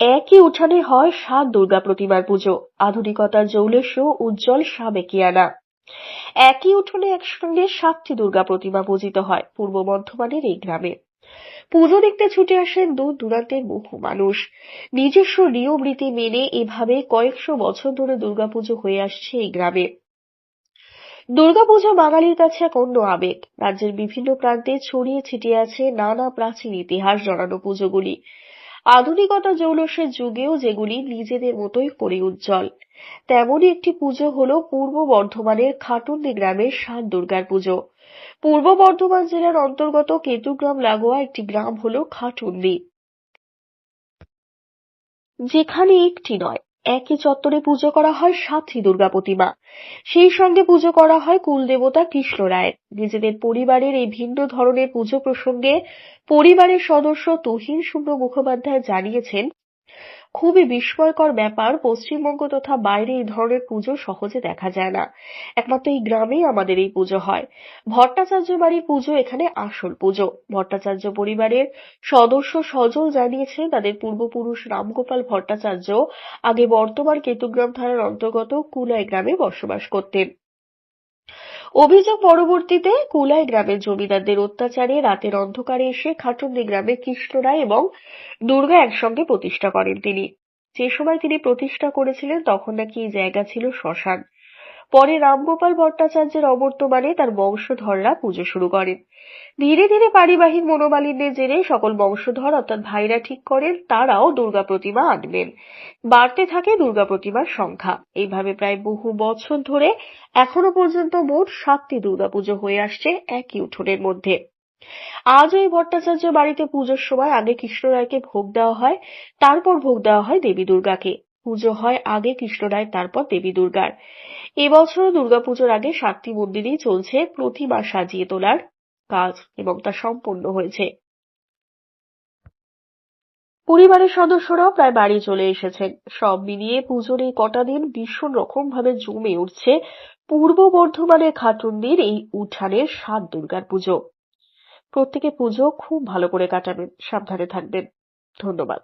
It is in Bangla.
একই উঠানে হয় সাত দুর্গা প্রতিমার পুজো। আধুনিকতার জৌলস্য উজ্জ্বল সাবেকিয়ানা একই উঠোনে একসঙ্গে সাতটি দুর্গা প্রতিমা পূজিত হয় পূর্ব বর্ধমানের এই গ্রামে। পুজো দেখতে ছুটে আসেন দূর দূরান্তের বহু মানুষ। নিজস্ব নিয়ম রীতি মেনে এভাবে কয়েকশো বছর ধরে দুর্গাপুজো হয়ে আসছে এই গ্রামে। দুর্গাপুজো বাঙালির কাছে এক অন্য আবেগ। রাজ্যের বিভিন্ন প্রান্তে ছড়িয়ে ছিটিয়ে আছে নানা প্রাচীন ইতিহাস জড়ানো পুজোগুলি। আধুনিকতা জৌলসের যুগেও যেগুলি নিজেদের মতোই করে উজ্জ্বল। তেমনই একটি পুজো হল পূর্ব বর্ধমানের খাটুন্দি গ্রামের সাত দুর্গার পুজো। পূর্ব বর্ধমান জেলার অন্তর্গত কেতুগ্রাম লাগোয়া একটি গ্রাম হল খাটুন্দি যেখানে একটি নয় একই চত্বরে পুজো করা হয় সাতটি দুর্গা প্রতিমা। সেই সঙ্গে পুজো করা হয় কুলদেবতা কৃষ্ণ রায়ের। নিজেদের পরিবারের এই ভিন্ন ধরনের পুজো প্রসঙ্গে পরিবারের সদস্য তহিন শুভ্র মুখোপাধ্যায় জানিয়েছেন খুবই বিস্ময়কর ব্যাপার, পশ্চিমবঙ্গ তথা বাইরে এই ধরনের পুজো সহজে দেখা যায় না। একমাত্র এই গ্রামেই আমাদের এই পুজো হয়। ভট্টাচার্য বাড়ির পুজো এখানে আসল পুজো। ভট্টাচার্য পরিবারের সদস্য সজল জানিয়েছেন তাদের পূর্বপুরুষ রামগোপাল ভট্টাচার্য আগে বর্তমান কেতুগ্রাম থানার অন্তর্গত কুলাই গ্রামে বসবাস করতেন। অভিযোগ পরবর্তীতে কুলাই গ্রামের জমিদারদের অত্যাচারে রাতের অন্ধকারে এসে খাটুন্দি গ্রামে কৃষ্ণ রায় এবং দুর্গা একসঙ্গে প্রতিষ্ঠা করেন তিনি। যে সময় তিনি প্রতিষ্ঠা করেছিলেন, তখন নাকি এই জায়গা ছিল শ্মশান। পরে রামগোপাল ভট্টাচার্যের অবর্তমানে তার বংশধররা পুজো শুরু করেন। ধীরে ধীরে পারিবাহিক মনোমালিন্যের জেরে সকল বংশধর অর্থাৎ ভাইরা ঠিক করেন, তারাও দুর্গা প্রতিমা আনবেন। বাড়তে থাকে দুর্গা প্রতিমার সংখ্যা। এইভাবে প্রায় বহু বছর ধরে এখনও পর্যন্ত মোট সাতটি দুর্গাপুজো হয়ে আসছে একই উঠোনের মধ্যে। আজ ওই ভট্টাচার্য বাড়িতে পুজোর সময় আগে কৃষ্ণরায়কে ভোগ দেওয়া হয়, তারপর ভোগ দেওয়া হয় দেবী দুর্গাকে। পুজো হয় আগে কৃষ্ণরায় তারপর দেবী দুর্গার। এবছরও দুর্গাপুজোর আগে সাতটি মন্দিরেই চলছে প্রতিমা সাজিয়ে তোলার কাজ এবং তা সম্পন্ন হয়েছে। পরিবারের সদস্যরাও প্রায় বাড়ি চলে এসেছেন। সব মিলিয়ে পুজোর এই কটা দিন ভীষণ রকম ভাবে জমে উঠছে। পূর্ব বর্ধমানের খাটুন্দির এই উঠানের সাত দুর্গার পুজো। প্রত্যেকে পুজো খুব ভালো করে কাটাবেন। সাবধানে থাকবেন। ধন্যবাদ।